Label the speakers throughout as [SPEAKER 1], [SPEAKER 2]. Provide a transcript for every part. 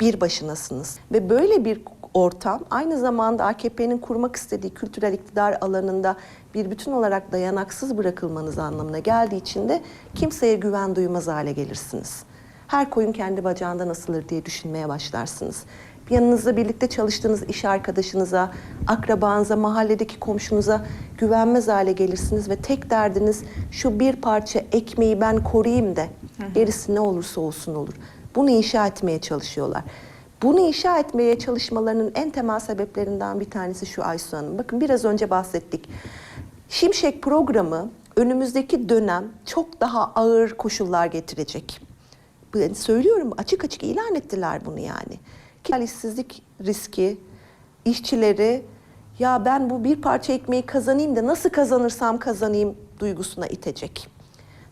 [SPEAKER 1] bir başınasınız. Ve böyle bir ortam aynı zamanda AKP'nin kurmak istediği kültürel iktidar alanında bir bütün olarak dayanaksız bırakılmanız anlamına geldiği için de kimseye güven duymaz hale gelirsiniz. Her koyun kendi bacağından asılır diye düşünmeye başlarsınız. Yanınızda birlikte çalıştığınız iş arkadaşınıza, akrabanıza, mahalledeki komşunuza güvenmez hale gelirsiniz ve tek derdiniz şu bir parça ekmeği ben koruyayım da gerisi ne olursa olsun olur. Bunu inşa etmeye çalışıyorlar. Bunu inşa etmeye çalışmalarının en temel sebeplerinden bir tanesi şu Aysu Hanım. Bakın biraz önce bahsettik. Şimşek programı önümüzdeki dönem çok daha ağır koşullar getirecek. Ben söylüyorum açık açık ilan ettiler bunu yani. Ki işsizlik riski, işçileri ya ben bu bir parça ekmeği kazanayım da nasıl kazanırsam kazanayım duygusuna itecek.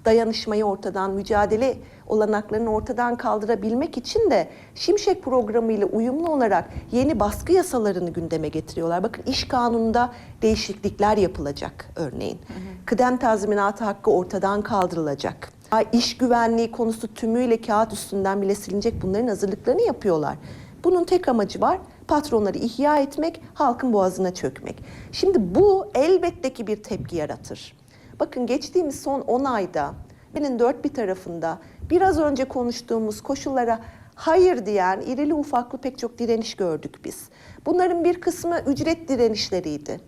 [SPEAKER 1] Dayanışmayı ortadan, mücadele olanaklarını ortadan kaldırabilmek için de Şimşek programı ile uyumlu olarak yeni baskı yasalarını gündeme getiriyorlar. Bakın iş kanununda değişiklikler yapılacak örneğin. Kıdem tazminatı hakkı ortadan kaldırılacak. İş güvenliği konusu tümüyle kağıt üstünden bile silinecek bunların hazırlıklarını yapıyorlar. Bunun tek amacı var patronları ihya etmek, halkın boğazına çökmek. Şimdi bu elbette ki bir tepki yaratır. Bakın geçtiğimiz son 10 ayda benim dört bir tarafında biraz önce konuştuğumuz koşullara hayır diyen irili ufaklı pek çok direniş gördük biz. Bunların bir kısmı ücret direnişleriydi.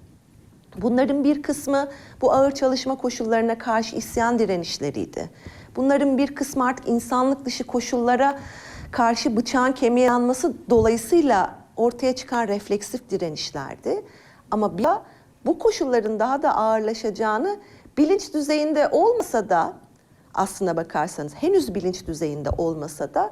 [SPEAKER 1] Bunların bir kısmı bu ağır çalışma koşullarına karşı isyan direnişleriydi. Bunların bir kısmı artık insanlık dışı koşullara karşı bıçağın kemiğe yanması dolayısıyla ortaya çıkan refleksif direnişlerdi. Ama bir bu koşulların daha da ağırlaşacağını bilinç düzeyinde olmasa da aslına bakarsanız henüz bilinç düzeyinde olmasa da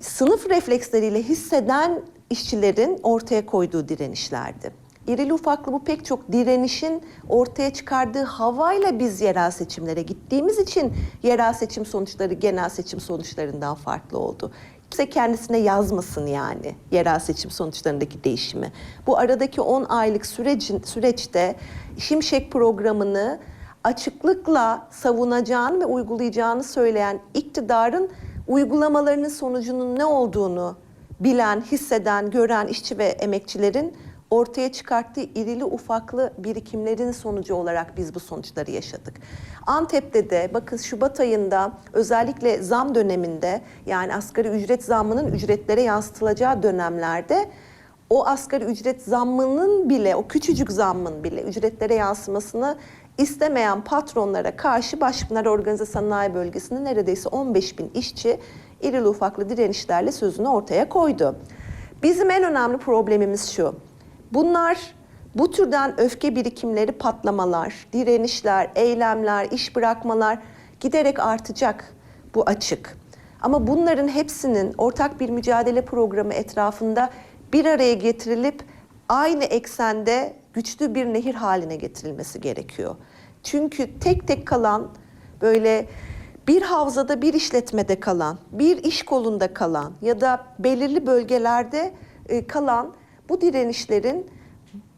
[SPEAKER 1] sınıf refleksleriyle hisseden işçilerin ortaya koyduğu direnişlerdi. İrili ufaklı bu pek çok direnişin ortaya çıkardığı havayla biz yerel seçimlere gittiğimiz için yerel seçim sonuçları genel seçim sonuçlarından farklı oldu. Kimse kendisine yazmasın yani yerel seçim sonuçlarındaki değişimi. Bu aradaki 10 aylık sürecin süreçte Şimşek programını açıklıkla savunacağını ve uygulayacağını söyleyen iktidarın uygulamalarının sonucunun ne olduğunu bilen, hisseden, gören işçi ve emekçilerin ortaya çıkarttığı irili ufaklı birikimlerin sonucu olarak biz bu sonuçları yaşadık. Antep'te de bakın Şubat ayında özellikle zam döneminde yani asgari ücret zammının ücretlere yansıtılacağı dönemlerde o asgari ücret zammının bile, o küçücük zammın bile ücretlere yansımasını istemeyen patronlara karşı Başpınar Organize Sanayi Bölgesi'nde neredeyse 15 bin işçi irili ufaklı direnişlerle sözünü ortaya koydu. Bizim en önemli problemimiz şu. Bunlar bu türden öfke birikimleri patlamalar, direnişler, eylemler, iş bırakmalar giderek artacak. Bu açık. Ama bunların hepsinin ortak bir mücadele programı etrafında bir araya getirilip aynı eksende güçlü bir nehir haline getirilmesi gerekiyor. Çünkü tek tek kalan böyle bir havzada bir işletmede kalan, bir iş kolunda kalan ya da belirli bölgelerde e, kalan bu direnişlerin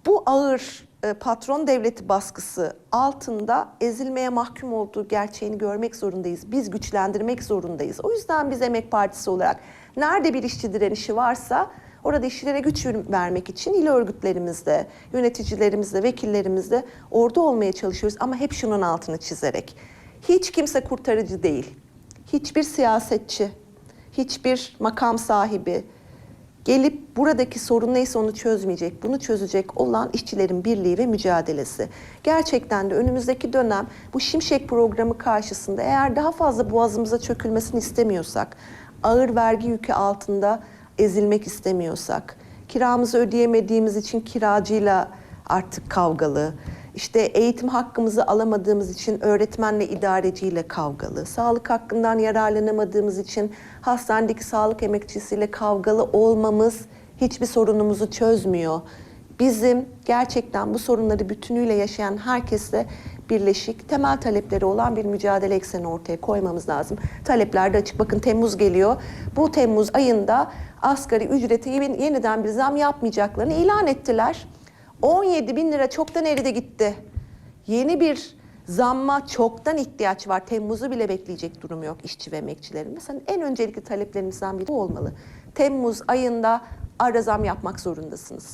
[SPEAKER 1] bu ağır e, patron devleti baskısı altında ezilmeye mahkum olduğu gerçeğini görmek zorundayız. Biz güçlendirmek zorundayız. O yüzden biz Emek Partisi olarak nerede bir işçi direnişi varsa orada işçilere güç vermek için il örgütlerimizde, yöneticilerimizde, vekillerimizde orada olmaya çalışıyoruz. Ama hep şunun altını çizerek. Hiç kimse kurtarıcı değil. Hiçbir siyasetçi, hiçbir makam sahibi, gelip buradaki sorun neyse onu çözmeyecek, bunu çözecek olan işçilerin birliği ve mücadelesi. Gerçekten de önümüzdeki dönem bu Şimşek programı karşısında eğer daha fazla boğazımıza çökülmesini istemiyorsak, ağır vergi yükü altında ezilmek istemiyorsak, kiramızı ödeyemediğimiz için kiracıyla artık kavgalı, işte eğitim hakkımızı alamadığımız için öğretmenle idareciyle kavgalı, sağlık hakkından yararlanamadığımız için hastanedeki sağlık emekçisiyle kavgalı olmamız hiçbir sorunumuzu çözmüyor. Bizim gerçekten bu sorunları bütünüyle yaşayan herkesle birleşik temel talepleri olan bir mücadele ekseni ortaya koymamız lazım. Talepler de açık. Bakın Temmuz geliyor. Bu Temmuz ayında asgari ücrete yeniden bir zam yapmayacaklarını ilan ettiler. 17 bin lira çoktan eridi gitti. Yeni bir zamma çoktan ihtiyaç var. Temmuz'u bile bekleyecek durum yok işçi ve emekçilerin. Mesela en öncelikli taleplerimizden biri bu olmalı. Temmuz ayında ara zam yapmak zorundasınız.